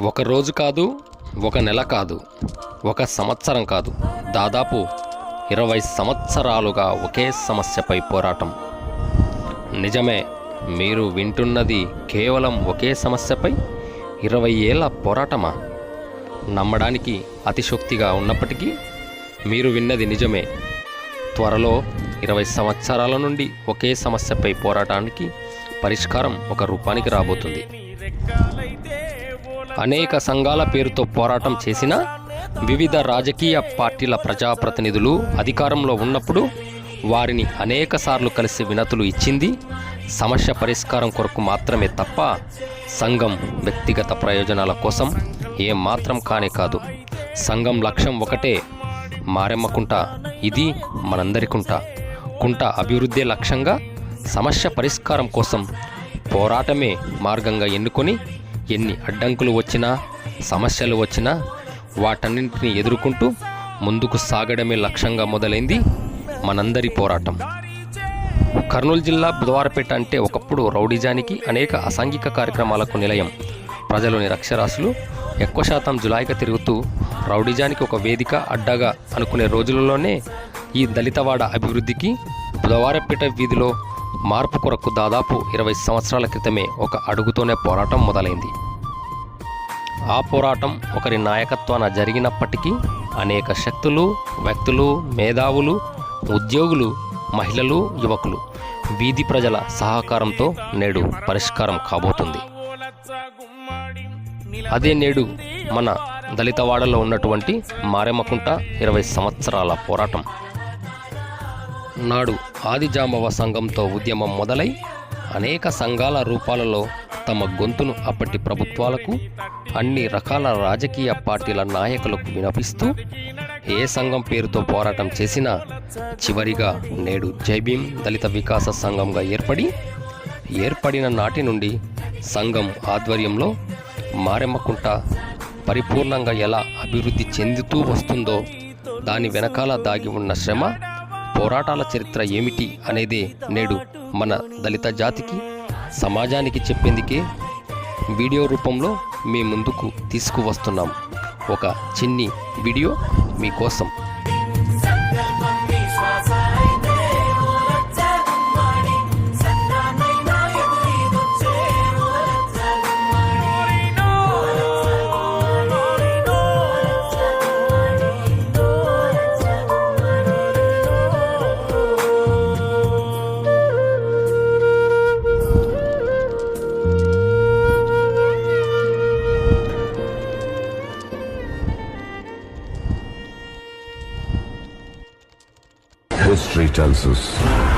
ఒక రోజు కాదు ఒక నెల కాదు ఒక సంవత్సరం కాదు. దాదాపు ఇరవై సంవత్సరాలుగా ఒకే సమస్యపై పోరాటం. నిజమే మీరు వింటున్నది కేవలం ఒకే సమస్యపై ఇరవై ఏళ్ళ పోరాటమా? నమ్మడానికి అతిశక్తిగా ఉన్నప్పటికీ మీరు విన్నది నిజమే. త్వరలో ఇరవై సంవత్సరాల నుండి ఒకే సమస్యపై పోరాటానికి పరిష్కారం ఒక రూపానికి రాబోతుంది. అనేక సంఘాల పేరుతో పోరాటం చేసిన వివిధ రాజకీయ పార్టీల ప్రజాప్రతినిధులు అధికారంలో ఉన్నప్పుడు వారిని అనేకసార్లు కలిసి వినతులు ఇచ్చింది సమస్య పరిష్కారం కొరకు మాత్రమే తప్ప సంఘం వ్యక్తిగత ప్రయోజనాల కోసం ఏమాత్రం కానే కాదు. సంఘం లక్ష్యం ఒకటే మారెమ్మకుంట ఇది మనందరికుంట. కుంట అభివృద్ధి లక్ష్యంగా సమస్య పరిష్కారం కోసం పోరాటమే మార్గంగా ఎన్నుకొని ఎన్ని అడ్డంకులు వచ్చినా సమస్యలు వచ్చినా వాటన్నింటిని ఎదుర్కొంటూ ముందుకు సాగడమే లక్ష్యంగా మొదలైంది మనందరి పోరాటం. కర్నూలు జిల్లా బుధవారపేట అంటే ఒకప్పుడు రౌడిజానికి అనేక అసాంఘిక కార్యక్రమాలకు నిలయం. ప్రజలోని రక్షరాశులు ఎక్కువ శాతం జులాయిగా తిరుగుతూ రౌడిజానికి ఒక వేదిక అడ్డగా అనుకునే రోజులలోనే ఈ దళితవాడ అభివృద్ధికి బుధవారపేట వీధిలో మార్పు కొరకు దాదాపు ఇరవై సంవత్సరాల క్రితమే ఒక అడుగుతోనే పోరాటం మొదలైంది. ఆ పోరాటం ఒకరి నాయకత్వాన జరిగినప్పటికీ అనేక శక్తులు వ్యక్తులు మేధావులు ఉద్యోగులు మహిళలు యువకులు వీధి ప్రజల సహకారంతో నేడు పరిష్కారం కాబోతుంది. అదే నేడు మన దళితవాడలో ఉన్నటువంటి మారెమ్మకుంట ఇరవై సంవత్సరాల పోరాటం. నాడు ఆదిజాంబవ సంఘంతో ఉద్యమం మొదలై అనేక సంఘాల రూపాలలో తమ గొంతును అప్పటి ప్రభుత్వాలకు అన్ని రకాల రాజకీయ పార్టీల నాయకులకు వినపిస్తూ ఏ సంఘం పేరుతో పోరాటం చేసినా చివరిగా నేడు జైభీం దళిత వికాస సంఘంగా ఏర్పడి ఏర్పడిన నాటి నుండి సంఘం ఆధ్వర్యంలో మారెమ్మకుంట పరిపూర్ణంగా ఎలా అభివృద్ధి చెందుతూ వస్తుందో దాని వెనకాల దాగి ఉన్న శ్రమ పోరాటాల చరిత్ర ఏమిటి అనేదే నేడు మన దళిత జాతికి సమాజానికి చెప్పేందుకే వీడియో రూపంలో మీ ముందుకు తీసుకువస్తున్నాం. ఒక చిన్ని వీడియో మీకోసం. History tells us